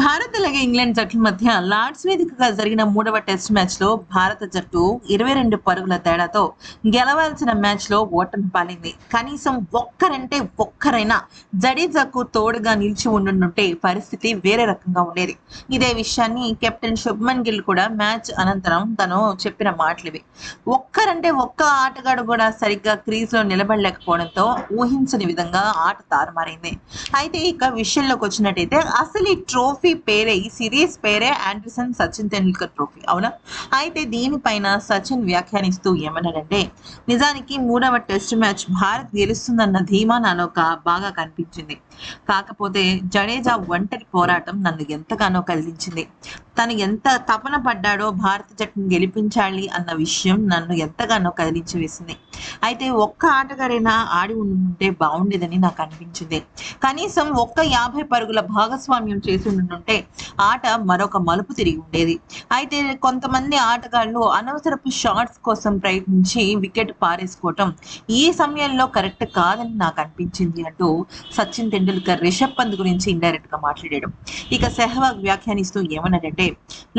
భారత్ అలాగే ఇంగ్లాండ్ జట్ల మధ్య లార్డ్స్ వేదికగా జరిగిన మూడవ టెస్ట్ మ్యాచ్లో భారత జట్టు ఇరవై రెండు పరుగుల తేడాతో గెలవాల్సిన మ్యాచ్లో ఓటమి పాలింది. కనీసం ఒక్కరంటే ఒక్కరైనా జడేజాకు తోడుగా నిలిచి ఉండుంటే పరిస్థితి వేరే రకంగా ఉండేది. ఇదే విషయాన్ని కెప్టెన్ శుభ్మన్ గిల్ కూడా మ్యాచ్ అనంతరం తను చెప్పిన మాటలివి. ఒక్కరంటే ఒక్క ఆటగాడు కూడా సరిగ్గా క్రీజ్లో నిలబడలేకపోవడంతో ఊహించని విధంగా ఆట తారుమారైంది. అయితే ఇక విషయంలోకి వచ్చినట్టయితే అసలు ఈ ట్రోఫీ పేరే ఈ సిరీస్ పేరే ఆండర్సన్ సచిన్ టెండూల్కర్ ట్రోఫీ అవునా? అయితే దీనిపైన సచిన్ వ్యాఖ్యానిస్తూ ఏమన్నాడంటే నిజానికి మూడవ టెస్ట్ మ్యాచ్ భారత్ గెలుస్తుందన్న ధీమా నాలో బాగా కనిపించింది. కాకపోతే జడేజా ఒంటరి పోరాటం నన్ను ఎంతగానో కదిలించింది. తను ఎంత తపన పడ్డాడో భారత జట్టును గెలిపించాలి అన్న విషయం నన్ను ఎంతగానో కదిలించి వేసింది. అయితే ఒక్క ఆటగాడైనా ఆడి ఉంటే బాగుండేదని నాకు అనిపించింది. కనీసం ఒక్క యాభై పరుగుల భాగస్వామ్యం చేసి ఉండుంటే ఆట మరొక మలుపు తిరిగి ఉండేది. అయితే కొంతమంది ఆటగాళ్ళు అనవసరపు షాట్స్ కోసం ప్రయత్నించి వికెట్ పారేసుకోవటం ఈ సమయంలో కరెక్ట్ కాదని నాకు అనిపించింది అంటూ సచిన్ తెండూల్కర్ రిషబ్ పంత్ గురించి ఇండైరెక్ట్గా మాట్లాడాడు. ఇక సెహ్వాగ్ వ్యాఖ్యానిస్తూ ఏమన్నాడంటే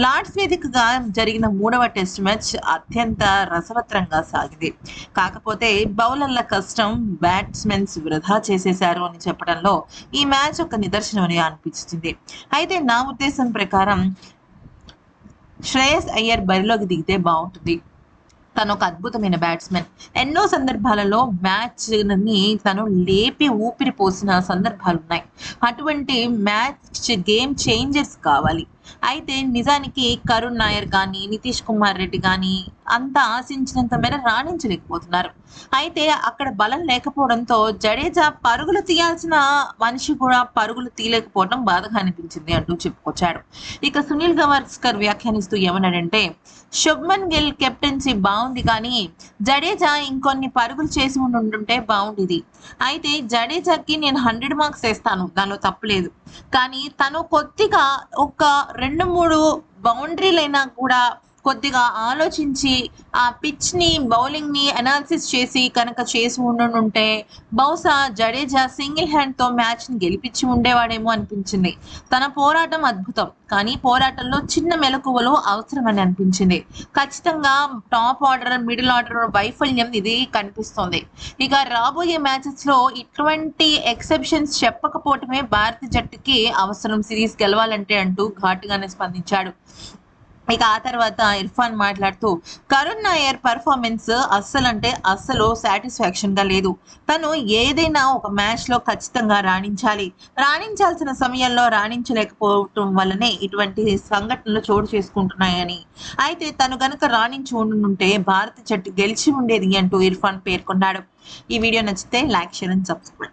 లార్డ్స్ వేదికగా జరిగిన మూడవ టెస్ట్ మ్యాచ్ అత్యంత రసవత్రంగా సాగింది. కాకపోతే బౌలర్ల కష్టం బ్యాట్స్మెన్స్ వృధా చేసేశారు అని చెప్పడంలో ఈ మ్యాచ్ ఒక నిదర్శనమని అనిపిస్తుంది అయితే నా ఉద్దేశం ప్రకారం శ్రేయస్ అయ్యర్ బరిలోకి దిగితే బాగుంటుంది. తను ఒక అద్భుతమైన బ్యాట్స్మెన్ ఎన్నో సందర్భాలలో మ్యాచ్ని తను లేపి ఊపిరి పోసిన సందర్భాలు ఉన్నాయి అటువంటి మ్యాచ్ గేమ్ చేంజెస్ కావాలి. అయితే నిజానికి కరుణ్ నాయర్ కానీ నితీష్ కుమార్ రెడ్డి కానీ అంత ఆశించినంత మేర రాణించలేకపోతున్నారు. అయితే అక్కడ బలం లేకపోవడంతో జడేజా పరుగులు తీయాల్సిన మనిషి కూడా పరుగులు తీయలేకపోవడం బాధగా అనిపించింది అంటూ చెప్పుకొచ్చాడు. ఇక సునీల్ గవాస్కర్ వ్యాఖ్యానిస్తూ ఏమన్నాడంటే శుభ్మన్ గిల్ కెప్టెన్సీ బాగుంది కానీ జడేజా ఇంకొన్ని పరుగులు చేసి ఉండుంటే బాగుండేది అయితే జడేజాకి నేను హండ్రెడ్ మార్క్స్ వేస్తాను దానిలో తప్పలేదు కానీ తను కొద్దిగా ఒక రెండు మూడు బౌండరీలైనా కూడా కొద్దిగా ఆలోచించి ఆ పిచ్ని బౌలింగ్ని అనాలిసిస్ చేసి కనుక చేసి ఉండుంటే బహుశా జడేజా సింగిల్ హ్యాండ్తో మ్యాచ్ని గెలిపించి ఉండేవాడేమో అనిపించింది. తన పోరాటం అద్భుతం. కానీ పోరాటంలో చిన్న మెలకువలు అవసరమని అనిపించింది. ఖచ్చితంగా టాప్ ఆర్డర్ మిడిల్ ఆర్డర్ వైఫల్యం ఇది కనిపిస్తోంది. ఇక రాబోయే మ్యాచెస్లో ఇటువంటి ఎక్సెప్షన్స్ చెప్పకపోవటమే భారత జట్టుకి అవసరం. సిరీస్ గెలవాలంటే అంటూ ఘాటుగానే స్పందించాడు. ఇక ఆ తర్వాత ఇర్ఫాన్ మాట్లాడుతూ కరుణ్ నాయర్ పర్ఫార్మెన్స్ అస్సలు అంటే అస్సలు సాటిస్ఫాక్షన్గా లేదు. తను ఏదైనా ఒక మ్యాచ్లో ఖచ్చితంగా రాణించాలి. రాణించాల్సిన సమయంలో రాణించలేకపోవటం వల్లనే ఇటువంటి సంఘటనలు చోటు చేసుకుంటున్నాయని. అయితే తను గనుక రాణించి ఉండుంటే భారత జట్టు గెలిచి ఉండేది అంటూ ఇర్ఫాన్ పేర్కొన్నాడు. ఈ వీడియో నచ్చితే లైక్ షేర్ అండ్ సబ్స్క్రైబ్.